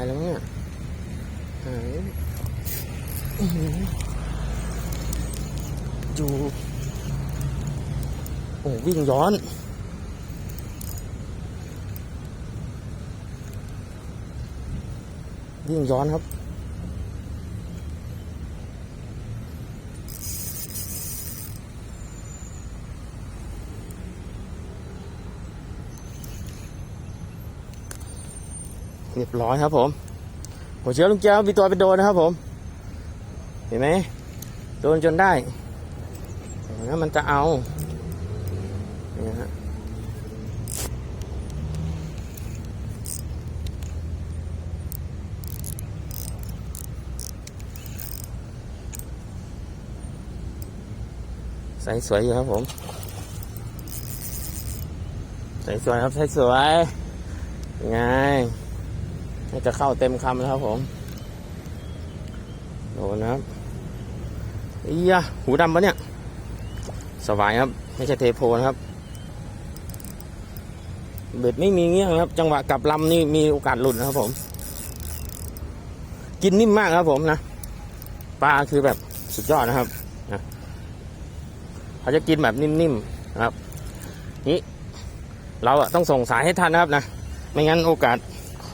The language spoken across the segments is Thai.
ายแล้วเนี่ยหายจูโอ้วิ่งย้อนวิ่งย้อนครับ เรียบร้อยครับผมหัวเชื้อลุงเจ้ามีตัวไปโดนนะครับผม เห็นไหมโดนจนได้แล้วมันจะเอาเนี่ยฮะใส่สวยอยู่ครับผม ใส่สวยครับใส่สวยยังไง น่จะเข้าเต็มคำแล้วครับผมโดนนะครับอียะหูดำปะเนี่ยสบายครับ ไม่ใช่เทโพนะครับ เบ็ดไม่มีเงี้ยครับ จังหวะกลับลำนี่มีโอกาสหลุดนะครับผม กินนิ่มมากครับผมนะ ปลาคือแบบสุดยอดนะครับนะเขาจะกินแบบนิ่มๆนะครับ นี่เราต้องส่งสายให้ทันนะครับนะ ไม่งั้นโอกาส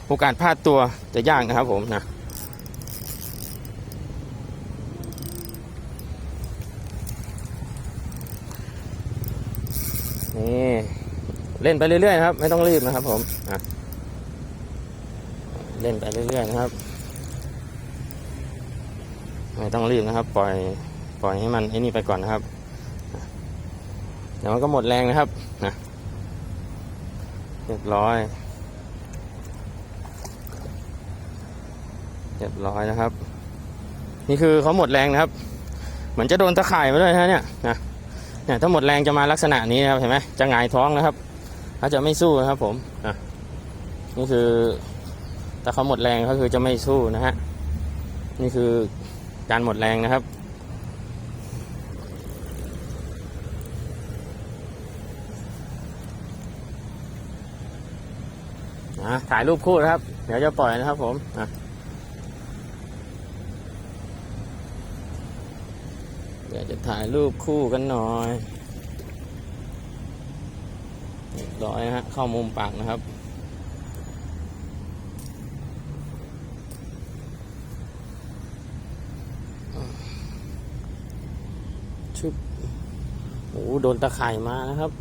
โอกาสพลาดตัวจะยากนะครับผมนะนี่เล่นไปเรื่อยๆครับ ไม่ต้องรีบนะครับผมอะเล่นไปเรื่อยๆนะครับ ไม่ต้องรีบนะครับ ปล่อยปล่อยให้มันไอ้นี่ไปก่อนนะครับอะเดี๋ยวมันก็หมดแรงนะครับนะเรียบร้อย เรียบร้อยนะครับ นี่คือเขาหมดแรงนะครับ เหมือนจะโดนตะข่ายมาด้วยนะเนี่ยนะเนี่ยถ้าหมดแรงจะมาลักษณะนี้นะครับเห็นไหมจะหงายท้องนะครับเขาจะไม่สู้นะครับผมอะนี่คือถ้าเขาหมดแรงก็คือจะไม่สู้นะฮะนี่คือการหมดแรงนะครับอะถ่ายรูปคู่นะครับ เดี๋ยวจะปล่อยนะครับผมอะ เดี๋ยวจะถ่ายรูปคู่กันหน่อยเรียบร้อยนะฮะเข้ามุมปากนะครับชุบโอ้โหโดนตะข่ายมานะครับ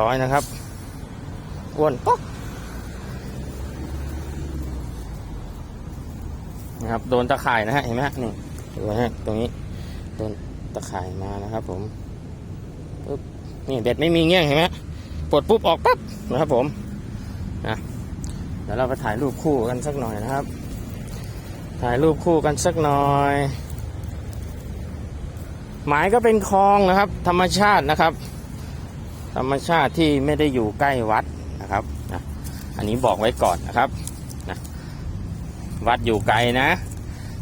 ร้อยนะครับอ้วนป๊อก นะครับ โดนตะข่ายนะฮะเห็นไหมฮะนี่ดูนะฮะตรงนี้โดนตะข่ายมานะครับผมปึ๊บนี่เบ็ดไม่มีเงี้ยงเห็นไหมปลดปุ๊บออกปั๊บนะครับผมนะเดี๋ยวเราไปถ่ายรูปคู่กันสักหน่อยนะครับ ถ่ายรูปคู่กันสักหน่อยหมายก็เป็นคลองนะครับ ธรรมชาตินะครับ ธรรมชาติที่ไม่ได้อยู่ใกล้วัดนะครับนะอันนี้บอกไว้ก่อนนะครับ วัดอยู่ไกลนะ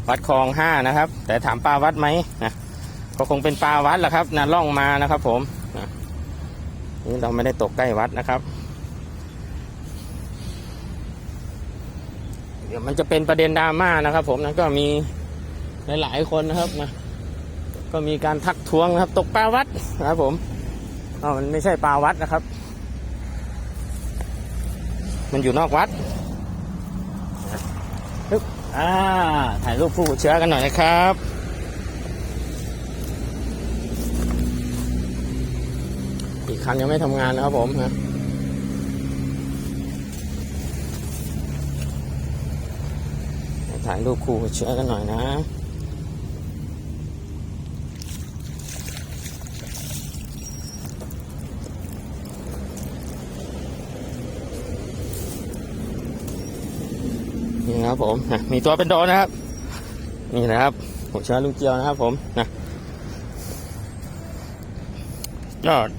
วัดคลองห้านะครับ แต่ถามปลาวัดไหมนะก็คงเป็นปลาวัดแหละครับนะล่องมานะครับ ผมนี่เราไม่ได้ตกใกล้วัดนะครับ เดี๋ยวมันจะเป็นประเด็นดราม่านะครับ ผมนะก็มีหลายๆคนนะครับนะก็มีการทักท้วงนะครับ ตกปลาวัดนะครับ ผมอ้าวมันไม่ใช่ปลาวัดนะครับ มันอยู่นอกวัด ปึ๊บอ่า ถ่ายรูปผู้เชื้อกันหน่อยนะครับ อีกคันยังไม่ทำงานนะครับผมนะถ่ายรูปคู่เชื้อกันหน่อยนะ นะครับผมนะมีตัวเป็นโดนนะครับ นี่นะครับหัวเชื้อลุงเจียวนะครับผมนะยอด